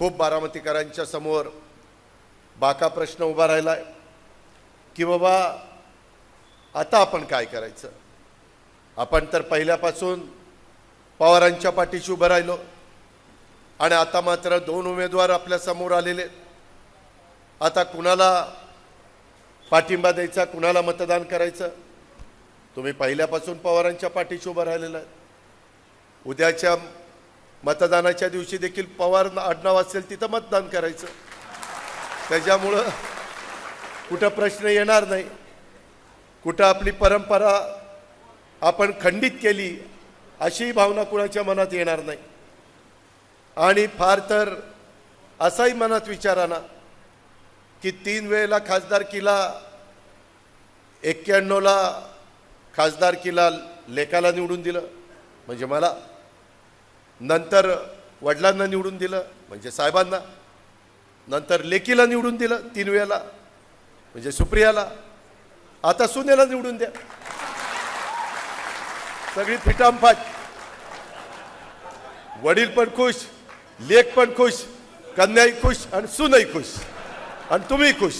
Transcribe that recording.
खूप बारामतीकरांच्या समोर बाका प्रश्न उभा राहिला आहे की बाबा आता आपण काय करायचं? आपण तर पहिल्यापासून पवारांच्या पाठीशी उभं राहिलो आणि आता मात्र दोन उमेदवार आपल्यासमोर आलेले आता कुणाला पाठिंबा द्यायचा कुणाला मतदान करायचं? तुम्ही पहिल्यापासून पवारांच्या पाठीशी उभं राहिलेलं आहे उद्याच्या मतदानाच्या दिवशी देखील पवार आडनाव असेल तिथं मतदान करायचं. त्याच्यामुळं कुठं प्रश्न येणार नाही. कुठं आपली परंपरा आपण खंडित केली अशी भावना कुणाच्या मनात येणार नाही. आणि फार तर असाही मनात विचाराना की तीन वेळेला खासदारकीला एक्क्याण्णवला खासदारकीला लेखाला निवडून दिलं. म्हणजे मला नंतर वडिलांना निवडून दिलं म्हणजे साहेबांना. नंतर लेकीला निवडून दिलं तीन वेळेला. म्हणजे सुप्रियाला. आता सुनेला निवडून द्या. सगळी फिटामफाट वडील पण खुश लेख पण खुश कन्याही खुश आणि सुनही खुश आणि तुम्ही खुश.